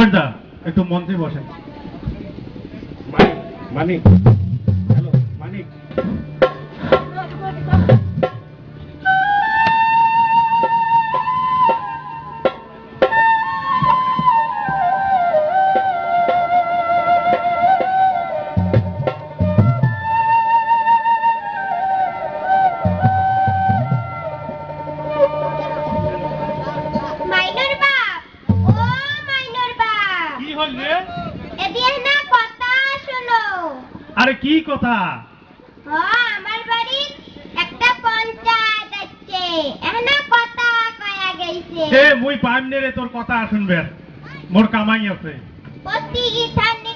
সুভাষদা একটু মঞ্চে বসেন। মানিক হ্যালো মানিক। আরে কি কথা? আমার বাড়ি একটা পঞ্চায়েত আছে। এখানে কথা কয়া গেছে। এ মুই পাইম নে রে তোর কথা শুনবে মোর কামাই আছে। প্রতি ইথানে